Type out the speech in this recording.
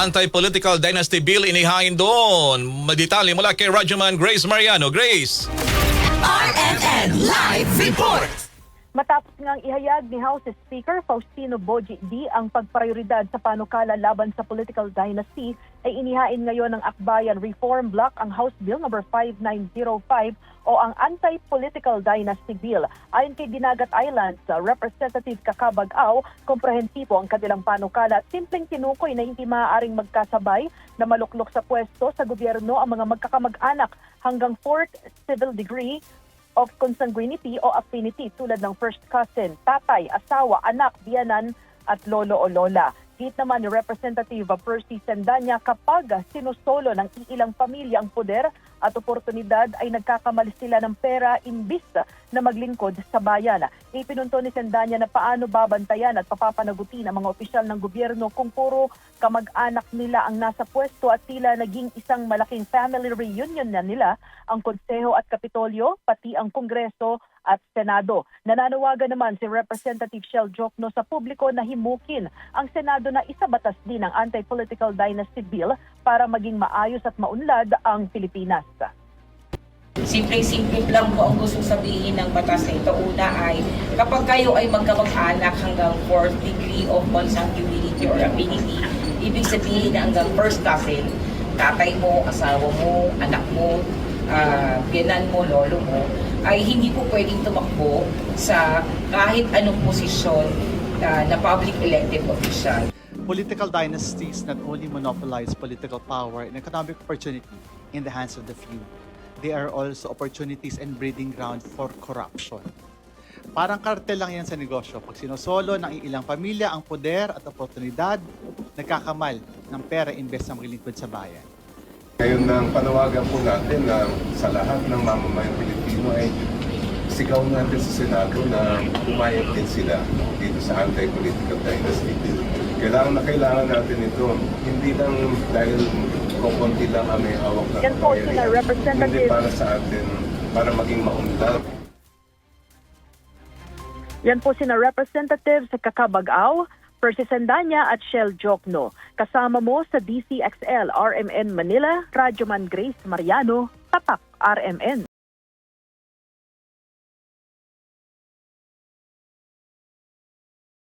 anti-political dynasty bill inihain doon. Maditali mula kay Rajaman Grace Mariano. Grace! RMN Live Report! Matapos ngang ihayag ni House Speaker Faustino Boji D ang pagprioridad sa panukala laban sa political dynasty, ay inihain ngayon ng Akbayan Reform Bloc ang House Bill No. 5905 o ang Anti-Political Dynasty Bill. Ayon kay Dinagat Islands, uh, Representative Kakabag-aw, komprehensibo ang kanilang panukala at simpleng tinukoy na hindi maaaring magkasabay na maluklok sa pwesto sa gobyerno ang mga magkakamag-anak hanggang fourth civil degree of consanguinity o affinity tulad ng first cousin, tatay, asawa, anak, biyanan at lolo o lola. Hit naman ni Representative Percy Sendanya kapag sinusolo ng iilang pamilya ang poder at oportunidad ay nagkakamalis sila ng pera imbis na maglingkod sa bayan. Ipinunto ni Sendanya na paano babantayan at papapanagutin ang mga opisyal ng gobyerno kung puro kamag-anak nila ang nasa pwesto at tila naging isang malaking family reunion na nila ang Konseho at Kapitolyo, pati ang Kongreso at Senado. Nananawagan naman si Representative Shell Jokno sa publiko na himukin ang Senado na isabatas din ang Anti-Political Dynasty Bill para maging maayos at maunlad ang Pilipinas. Simpleng-simple lang po ang gusto sabihin ng batas na ito. Una ay, kapag kayo ay magkamag-anak hanggang fourth degree of consanguinity or affinity, ibig sabihin na hanggang first cousin, tatay mo, asawa mo, anak mo, uh, mo, lolo mo, ay hindi po pwedeng tumakbo sa kahit anong posisyon ah, na public elected official. Political dynasties not only monopolize political power and economic opportunity in the hands of the few, they are also opportunities and breeding ground for corruption. Parang kartel lang yan sa negosyo. Pag sinosolo ng ilang pamilya ang poder at oportunidad, nagkakamal ng pera imbes na maglingkod sa bayan. Ngayon nang panawagan po natin na sa lahat ng mamamayang Pilipino ay sigaw natin sa Senado na pumayag din sila dito sa anti-political dynasty. Kailangan na kailangan natin ito. Hindi lang dahil kukunti lang ang may hawak kapangyarihan. Representative. Hindi para sa atin, para maging maunlad. Yan po sina Representative sa Kakabag-aw, Percy Sandanya at Shell Jokno. Kasama mo sa DCXL RMN Manila, Radyoman Grace Mariano, Tatak RMN.